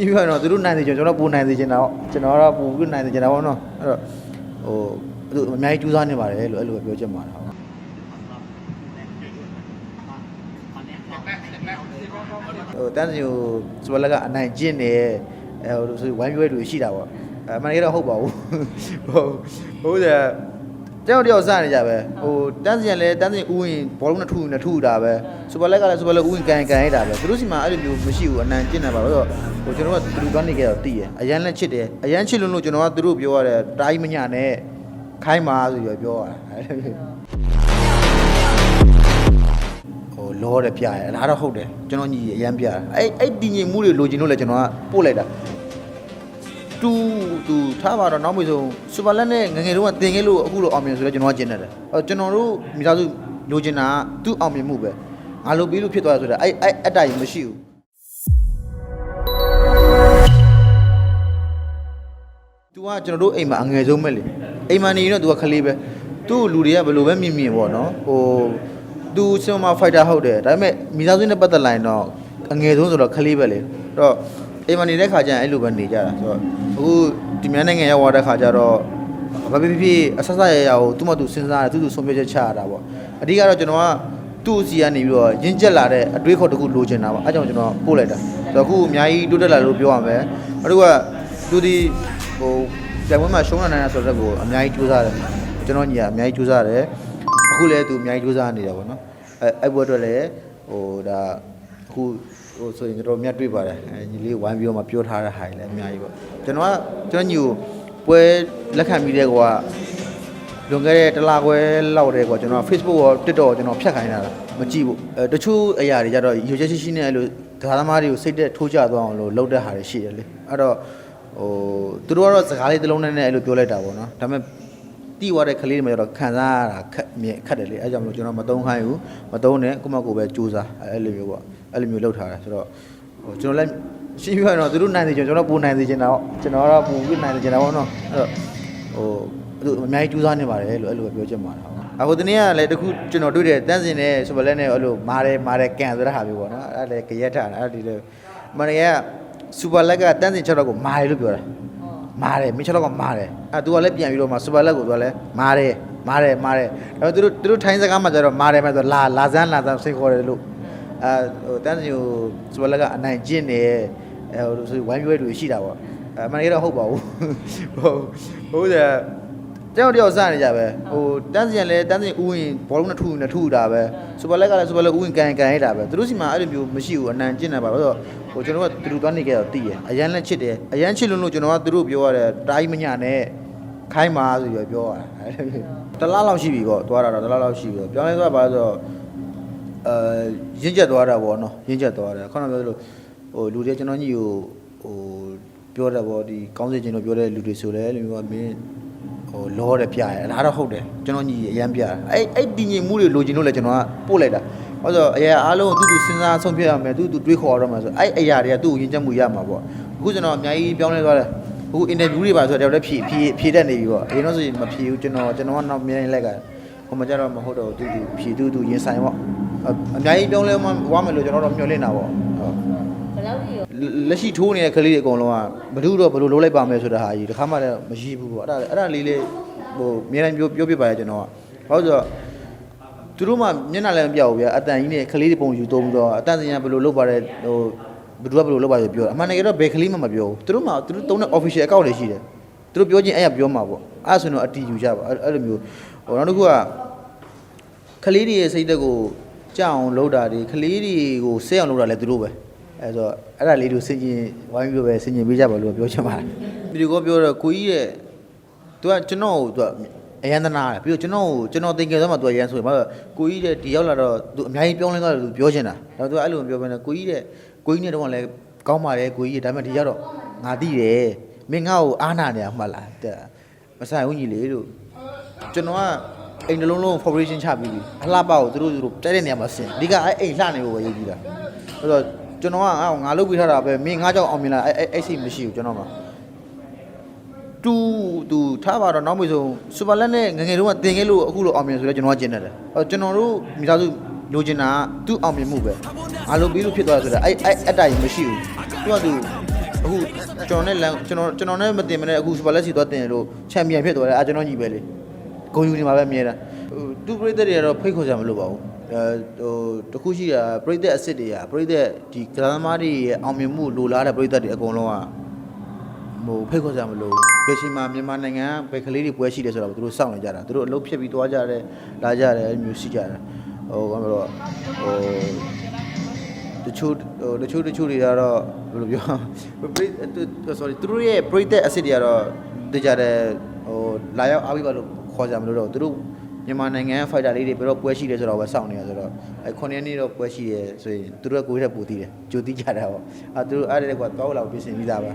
ရှင်းပြရတော့သူတို့နိုင်နေကြကျွန်တော်ပူနိုင်နေကြတာပေါ့ကျွန်တော်ကတော့ပူပြီးနိုင်နေကြတာပေါ့နော်အဲ့တော့ဟိုသူအများကြီးကြိုးစားနေပါတယ်လို့အဲ့လိုပဲပြောချင်ပါတယ်ဟုတ်ဟိုတန်းစီကိုစပလက်ကအနိုင်ကျင့်နေအဲဟိုဆိုဝိုင်းရွဲတွေရှိတာပေါ့အဲအမှန်တကယ်တော့ဟုတ်ပါဘူးဟုတ်ဟု တ်တယ်တယောက်တယောက်စနေကြပဲဟိုတန်းစီကလည်းတန်းစီဥဝင်ဘောလုံးနဲ့ထုနဲ့ထုတာပဲစပလက်ကလည်းစပလက်ဥဝင်ကန်ကန်ရတာပဲသူတို့စီမှာအဲ့လိုမျိုးမရှိဘူးအနိုင်ကျင့်နေပါတော့ဟိုကျွန်တော်ကသူတို့ကနေကြတော့တည်ရအရန်လက်ချစ်တယ်အရန်ချစ်လို့လို့ကျွန်တော်ကသူတို့ပြောရတယ်တိုင်းမညနဲ့ခိုင်းပါဆိုပြီးပြောရတာအဲ့လိုမျိုးဟိုလောတယ်ပြရတယ်အဲ့ဒါတော့ဟုတ်တယ်ကျွန်တော်ညီအရန်ပြတာအဲ့အဲ့တည်ငြိမ်မှုတွေလိုချင်လို့လဲကျွန်တော်ကပို့လိုက်တာ တူတူထားပါတော့နောက်မှဆုံးစူပါလက်နဲ့ငယ်ငယ်တုန်းကတင်ခဲ့လို့အခုလိုအောင်မြင်ဆိုတော့ကျွန်တော်ကကျင်းနေတယ်အဲကျွန်တော်တို့မိသားစုလိုချင်တာကသူ့အောင်မြင်မှုပဲငါလိုပြီးလို့ဖြစ်သွားတယ်ဆိုတော့အဲ့အဲ့အတ္တကြီးမရှိဘူးသူကကျွန်တော်တို့အိမ်မှာအငယ်ဆုံးပဲလေအိမ်မှာနေရင်တော့သူကခလေးပဲသူ့လူတွေကဘယ်လိုပဲမြင်မြင်ပေါ့နော်ဟိုသူစင်မာဖိုက်တာဟုတ်တယ်ဒါပေမဲ့မိသားစုနဲ့ပတ်သက်လာရင်တော့အငယ်ဆုံးဆိုတော့ခလေးပဲလေအဲ့တော့ အိမ်မှာနေတဲ့ခါကျရင်အဲ့လိုပဲနေကြတာဆိုတော့အခုဒီမြန်နိုင်ငံရောက်သွားတဲ့ခါကျတော့ဘာဖြစ်ဖြစ်ဖြစ်အဆက်ဆက်ရရကိုသူ့မသူစဉ်းစားတယ်သူ့သူဆုံးဖြတ်ချက်ချရတာပေါ့အဓိကတော့ကျွန်တော်ကသူ့အစီကနေပြီးတော့ရင်းကျက်လာတဲ့အတွေးခေါ်တစ်ခုလိုချင်တာပေါ့အဲကြောင့်ကျွန်တော်ပို့လိုက်တာဆိုတော့အခုအများကြီးတိုးတက်လာလို့ပြောရမယ်အဲ့တော့ကသူဒီဟိုပြိုင်ပွဲမှာရှုံးလာနိုင်တာဆိုတော့ကိုအများကြီးကြိုးစားတယ်ကျွန်တော်ညီကအများကြီးကြိုးစားတယ်အခုလည်းသူအများကြီးကြိုးစားနေတာပေါ့နော်အဲအဲ့ဘွဲအတွက်လည်းဟိုဒါအခု ဟိုဆိုရင်ကျွန်တော်မြတ်တွေ့ပါတယ်အဲညီလေးဝိုင်းပြီးတော့မှပြောထားတဲ့ဟာတွေလည်းအများကြီးပေါ့ကျွန်တော်ကကျွန်တော်ညီကိုပွဲလက်ခံပြီးတဲ့ကွာလွန်ခဲ့တဲ့တစ်လခွဲလောက်တည်းကွာကျွန်တော် Facebook ရော TikTok ရောကျွန်တော်ဖြတ်ခိုင်းတာလားမကြည့်ဘူးအဲတချို့အရာတွေကြတော့ယူချက်ရှိရှိနဲ့အဲ့လိုဓာတ်သမားတွေကိုစိတ်သက်ထိုးကြသွားအောင်လို့လုပ်တဲ့ဟာတွေရှိတယ်လေအဲ့တော့ဟိုသူတို့ကတော့စကားလေးတစ်လုံးနဲ့နဲ့အဲ့လိုပြောလိုက်တာပေါ့နော်ဒါပေမဲ့တီးသွားတဲ့ကလေးတွေမှာတော့ခံစားရတာခက်မြင်ခက်တယ်လေအဲကြောင့်မလို့ကျွန်တော်မတုံးခိုင်းဘူးမတုံးနဲ့ကိုမကိုပဲစူးစားအဲ့လိုမျိုးပေါ့ အဲ့လိုမျိုးလုပ်ထားတာဆိုတော့ဟိုကျွန်တော်လည်းရှင်းပြရတော့သူတို့နိုင်နေကြကျွန်တော်ပူနိုင်နေကြတာပေါ့ကျွန်တော်ကတော့ပူပြီးနိုင်နေကြတာပေါ့နော်အဲ့တော့ဟိုသူအများကြီးစူးစမ်းနေပါတယ်လို့အဲ့လိုပဲပြောချင်ပါတယ်ဟုတ်အခုတနေ့ကလည်းတခုကျွန်တော်တွေ့တယ်တန်းစင်နဲ့စူပါလက်နဲ့အဲ့လိုမာတယ်မာတယ်ကန်ဆိုတဲ့ဟာမျိုးပေါ့နော်အဲ့ဒါလည်းကြရက်ထားတာအဲ့ဒီလေမနေ့ကစူပါလက်ကတန်းစင်6တော့ကိုမာတယ်လို့ပြောတာမာတယ်မင်း6လောက်ကမာတယ်အဲသူကလည်းပြန်ပြီးတော့မှစူပါလက်ကိုသူကလည်းမာတယ်မာတယ်မာတယ်ဒါပေမဲ့သူတို့သူတို့ထိုင်းစကားမှာကျတော့မာတယ်မဲ့ဆိုလာလာစမ်းလာစမ်းစိတ်ခေါ်တယ်လို့ အဲဟိုတန်းစီကိုစူပါလက်ကအနိုင်ကျင့်နေအဲဟိုဆိုဝိုင်းရွဲတွေရှိတာပေါ့အဲအမှန်တကယ်တော့ဟုတ်ပါဘူးဟုတ်ဟုတ်တယ်တယောက်တယောက်စနေကြပဲဟိုတန်းစီကလည်းတန်းစီဥဝင်ဘောလုံးနဲ့ထုနဲ့ထုတာပဲစူပါလက်ကလည်းစူပါလက်ဥဝင်ကန်ကန်ရတာပဲသူတို့စီမှာအဲ့လိုမျိုးမရှိဘူးအနိုင်ကျင့်နေပါတော့ဟိုကျွန်တော်ကသူတို့သွားနေကြတော့တည်ရအရန်လက်ချစ်တယ်အရန်ချစ်လို့လို့ကျွန်တော်ကသူတို့ပြောရတယ်တိုင်းမညနဲ့ခိုင်းပါဆိုပြီးပြောရတာအဲ့လိုမျိုးတလားလောက်ရှိပြီပေါ့သွားတာတော့တလားလောက်ရှိပြီပေါ့ပြောင်းလဲသွားပါဆိုတော့ အဲရင့်ကျက်သွားတာပေါ့နော်ရင့်ကျက်သွားတယ်ခေါင်းပြောသလိုဟိုလူတွေကျွန်တော်ညီကိုဟိုပြောတယ်ပေါ့ဒီကောင်းစေခြင်းတို့ပြောတဲ့လူတွေဆိုလဲလူမျိုးကမင်းဟိုလောတယ်ပြရတယ်အဲ့ဒါတော့ဟုတ်တယ်ကျွန်တော်ညီအရန်ပြတယ်အဲ့အဲ့တည်ငြိမ်မှုတွေလိုချင်လို့လဲကျွန်တော်ကပို့လိုက်တာဟောဆိုအရာအားလုံးသူ့သူစဉ်းစားဆုံးဖြတ်ရမယ်သူ့သူတွေးခေါ်ရတော့မှာဆိုအဲ့အရာတွေကသူ့ကိုယဉ်ကျေးမှုရမှာပေါ့အခုကျွန်တော်အများကြီးပြောင်းလဲသွားတယ်အခုအင်တာဗျူးတွေပါဆိုတော့လည်းဖြည့်ဖြည့်ဖြည့်တတ်နေပြီပေါ့အရင်တော့ဆိုရင်မဖြည့်ဘူးကျွန်တော်ကျွန်တော်ကနောက်မြင်လိုက်ကဟိုမှာကျတော့မဟုတ်တော့သူ့သူဖြည့်သူ့သူရင်ဆိုင်ပေါ့ အများကြီးပြောင်းလဲမှဝါမယ်လို့ကျွန်တော်တို့မျှော်လင့်တာပေါ့ဘယ်လောက်ကြီးရောလက်ရှိထိုးနေတဲ့ကလေးတွေအကုန်လုံးကဘ누구တော့ဘယ်လိုလုပ်လိုက်ပါမယ်ဆိုတဲ့ဟာကြီးတခါမှလည်းမရှိဘူးပေါ့အဲ့ဒါအဲ့ဒါလေးလေးဟိုအများတိုင်းပြောပြောပြပါရကျွန်တော်ကဘာလို့ဆိုတော့သူတို့မှမျက်နှာလည်းမပြဘူးဗျာအတန်ကြီးနဲ့ကလေးတွေပုံယူသုံးပြီးတော့အတန်စင်ရဘယ်လိုလုပ်ပါရဲဟိုဘယ်သူကဘယ်လိုလုပ်ပါလဲပြောအမှန်တကယ်တော့ဘယ်ကလေးမှမပြောဘူးသူတို့မှသူတို့သုံးတဲ့ official account တွေရှိတယ်သူတို့ပြောချင်းအဲ့ရပြောမှာပေါ့အဲ့ဆိုရင်တော့အတီယူကြပါအဲ့လိုမျိုးဟိုနောက်တစ်ခုကကလေးတွေရဲ့စိတ်သက်ကို ကြောက်အောင်လုပ်တာတွေကလေးတွေကိုဆဲအောင်လုပ်တာလည်းသူတို့ပဲအဲဆိုတော့အဲ့ဒါလေးတို့စင်ကျင်ဝိုင်းပြီးတော့ပဲစင်ကျင်ပေးကြပါလို့ပြောချင်ပါတယ်ဗီဒီယိုကောပြောတော့ကိုကြီးရဲ့သူကကျွန်တော်ကိုသူကအရန်သနာတယ်ပြီးတော့ကျွန်တော်ကိုကျွန်တော်တင်ကြတော့မှသူကရန်ဆိုရင်ဘာလို့ကိုကြီးတဲ့ဒီရောက်လာတော့သူအများကြီးပြောင်းလဲသွားတယ်လို့ပြောချင်တာဒါသူကအဲ့လိုမပြောဘဲနဲ့ကိုကြီးတဲ့ကိုကြီးနဲ့တော့လည်းကောင်းပါတယ်ကိုကြီးဒါပေမဲ့ဒီရောက်တော့ငါသိတယ်မင်းငါ့ကိုအားနာနေရမှတ်လားတဲ့မဆိုင်ဘူးညီလေးလို့ကျွန်တော်က အိမ်တစ်လုံးလုံး foundation ချပြီးပြီအလှပကိုသူတို့သူတို့တိုက်တဲ့နေရာမှာဆင်အဓိကအဲ့အိမ်လှနေဖို့ပဲရေးကြည့်တာအဲ့တော့ကျွန်တော်ကအော်ငါလုပ်ပြီးထားတာပဲမင်းငါကြောင့်အောင်မြင်လာအဲ့အဲ့အဲ့စိတ်မရှိဘူးကျွန်တော်မှာတူတူထားပါတော့နောက်မှဆုံးစူပါလက်နဲ့ငယ်ငယ်တုန်းကတင်ခဲ့လို့အခုလိုအောင်မြင်ဆိုတော့ကျွန်တော်ကကျင်းနေတယ်အဲ့ကျွန်တော်တို့မိသားစုလိုချင်တာကသူ့အောင်မြင်မှုပဲအားလုံးပြီးလို့ဖြစ်သွားတယ်ဆိုတော့အဲ့အဲ့အတ္တကြီးမရှိဘူးသူကသူအခုကျွန်တော်နဲ့လမ်းကျွန်တော်ကျွန်တော်နဲ့မတင်မနဲ့အခုစပါလက်စီသွားတင်လို့ချန်ပီယံဖြစ်သွားတယ်အာကျွန်တော်ညီပဲလေ ဂုံယူနေမှာပဲအမြဲတမ်းဟိုသူပရိသတ်တွေကတော့ဖိတ်ခေါ်ကြမလို့ပါဘူးအဲဟိုတခုရှိတာပရိသတ်အစ်စ်တွေကပရိသတ်ဒီကစားသမားတွေရဲ့အောင်မြင်မှုလိုလားတဲ့ပရိသတ်တွေအကုန်လုံးကဟိုဖိတ်ခေါ်ကြမလို့ဘယ်ချိန်မှာမြန်မာနိုင်ငံကဘယ်ကလေးတွေပွဲရှိတယ်ဆိုတော့သူတို့စောင့်နေကြတာသူတို့အလုပ်ဖြစ်ပြီးသွားကြတယ်လာကြတယ်အဲ့လိုမျိုးရှိကြတာဟိုဘာလို့တော့ဟိုတချို့ဟိုတချို့တချို့တွေကတော့ဘယ်လိုပြောပရိ sorry သူတို့ရဲ့ပရိသတ်အစ်စ်တွေကတော့တကြတယ်ဟိုလာရောက်အားပေးပါလို့ခေါ်ကြမလို့တော့သူတို့မြန်မာနိုင်ငံဖိုက်တာလေးတွေဘယ်တော့ပွဲရှိတယ်ဆိုတော့ပဲစောင့်နေရဆိုတော့အဲ9ရက်နေ့တော့ပွဲရှိတယ်ဆိုရင်သူတို့ကကိုယ်ရက်ပူတည်တယ်ကြိုတည်ကြတာပေါ့အဲသူတို့အားတဲ့ကွာတောက်လာပြင်ဆင်ပြီးသားပါ